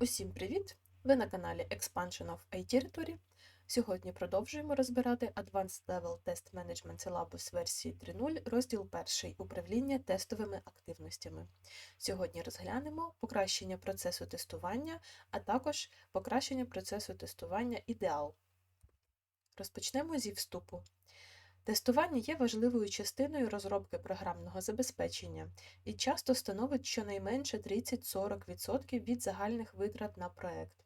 Усім привіт! Ви на каналі Expansion of IT Territory. Сьогодні продовжуємо розбирати Advanced Level Test Management Syllabus версії 3.0, розділ 1 Управління тестовими активностями. Сьогодні розглянемо покращення процесу тестування, а також покращення процесу тестування ідеал. Розпочнемо зі вступу. Тестування є важливою частиною розробки програмного забезпечення і часто становить щонайменше 30-40% від загальних витрат на проект.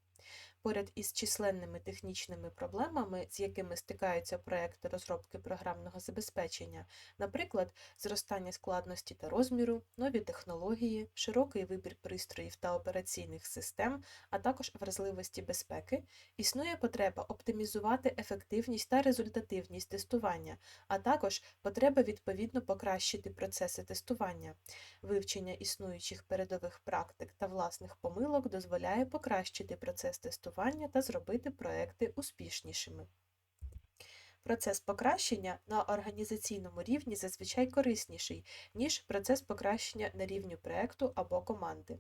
Поряд із численними технічними проблемами, з якими стикаються проекти розробки програмного забезпечення, наприклад, зростання складності та розміру, нові технології, широкий вибір пристроїв та операційних систем, а також вразливості безпеки, існує потреба оптимізувати ефективність та результативність тестування, а також потреба відповідно покращити процеси тестування. Вивчення існуючих передових практик та власних помилок дозволяє покращити процес тестування та зробити проекти успішнішими. Процес покращення на організаційному рівні зазвичай корисніший, ніж процес покращення на рівні проекту або команди.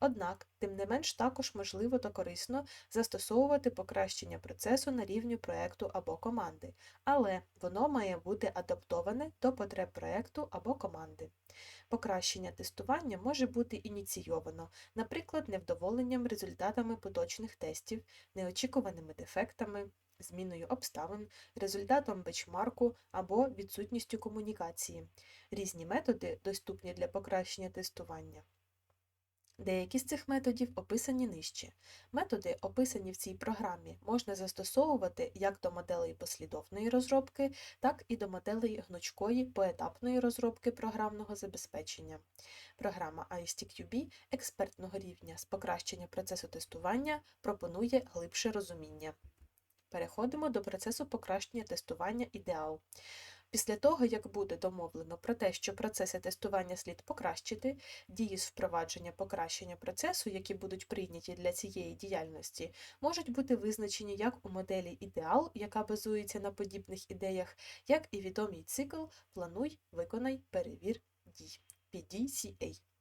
Однак, тим не менш також можливо та корисно застосовувати покращення процесу на рівні проекту або команди, але воно має бути адаптоване до потреб проекту або команди. Покращення тестування може бути ініційовано, наприклад, невдоволенням результатами поточних тестів, неочікуваними дефектами, зміною обставин, результатом бечмарку або відсутністю комунікації. Різні методи доступні для покращення тестування. Деякі з цих методів описані нижче. Методи, описані в цій програмі, можна застосовувати як до моделей послідовної розробки, так і до моделей гнучкої поетапної розробки програмного забезпечення. Програма ISTQB експертного рівня з покращення процесу тестування пропонує глибше розуміння. Переходимо до процесу покращення тестування ідеал. Після того, як буде домовлено про те, що процеси тестування слід покращити, дії з впровадження покращення процесу, які будуть прийняті для цієї діяльності, можуть бути визначені як у моделі ідеал, яка базується на подібних ідеях, як і відомий цикл Плануй, виконай, перевір, дій PDCA.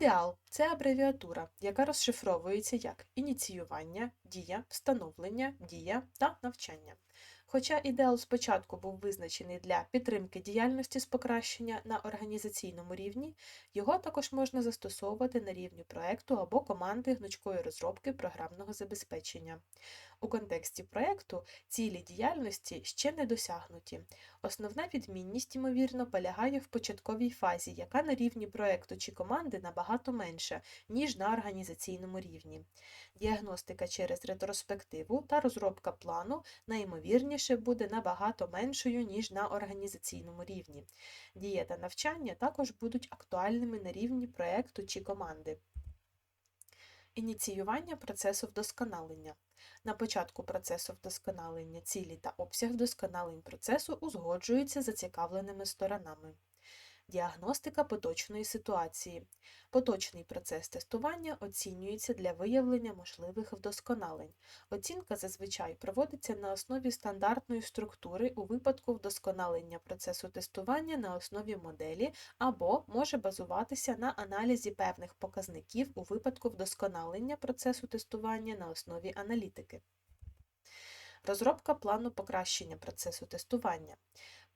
Ідеал це абревіатура, яка розшифровується як ініціювання, дія, встановлення, дія та навчання. Хоча ідеал спочатку був визначений для підтримки діяльності з покращення на організаційному рівні, його також можна застосовувати на рівні проекту або команди гнучкої розробки програмного забезпечення. У контексті проекту цілі діяльності ще не досягнуті. Основна відмінність, ймовірно, полягає в початковій фазі, яка на рівні проекту чи команди набагато менша, ніж на організаційному рівні. Діагностика через ретроспективу та розробка плану найімовірніше буде набагато меншою, ніж на організаційному рівні. Дія та навчання також будуть актуальними на рівні проекту чи команди. Ініціювання процесу вдосконалення. На початку процесу вдосконалення цілі та обсяг вдосконалень процесу узгоджуються зацікавленими сторонами. Діагностика поточної ситуації. Поточний процес тестування оцінюється для виявлення можливих вдосконалень. Оцінка зазвичай проводиться на основі стандартної структури у випадку вдосконалення процесу тестування на основі моделі або може базуватися на аналізі певних показників у випадку вдосконалення процесу тестування на основі аналітики. Розробка плану покращення процесу тестування.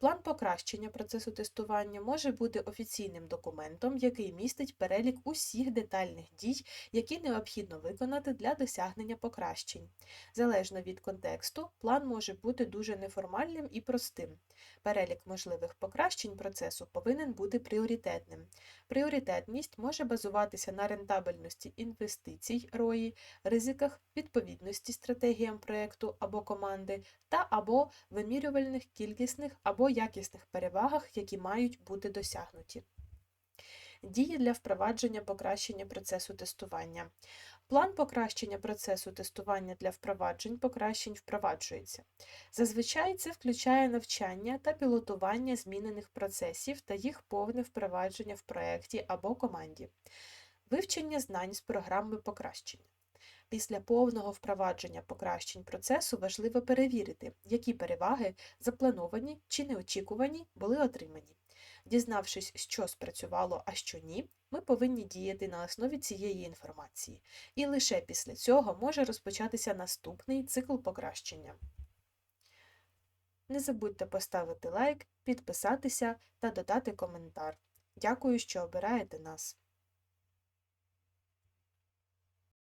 План покращення процесу тестування може бути офіційним документом, який містить перелік усіх детальних дій, які необхідно виконати для досягнення покращень. Залежно від контексту, план може бути дуже неформальним і простим. Перелік можливих покращень процесу повинен бути пріоритетним. Пріоритетність може базуватися на рентабельності інвестицій ROI, ризиках відповідності стратегіям проєкту або команди та або вимірювальних кількісних або якісних перевагах, які мають бути досягнуті. Дії для впровадження покращення процесу тестування. План покращення процесу тестування для впроваджень покращень впроваджується. Зазвичай це включає навчання та пілотування змінених процесів та їх повне впровадження в проєкті або команді, вивчення знань з програми покращення. Після повного впровадження покращень процесу важливо перевірити, які переваги, заплановані чи неочікувані, були отримані. Дізнавшись, що спрацювало, а що ні, ми повинні діяти на основі цієї інформації, і лише після цього може розпочатися наступний цикл покращення. Не забудьте поставити лайк, підписатися та додати коментар. Дякую, що обираєте нас.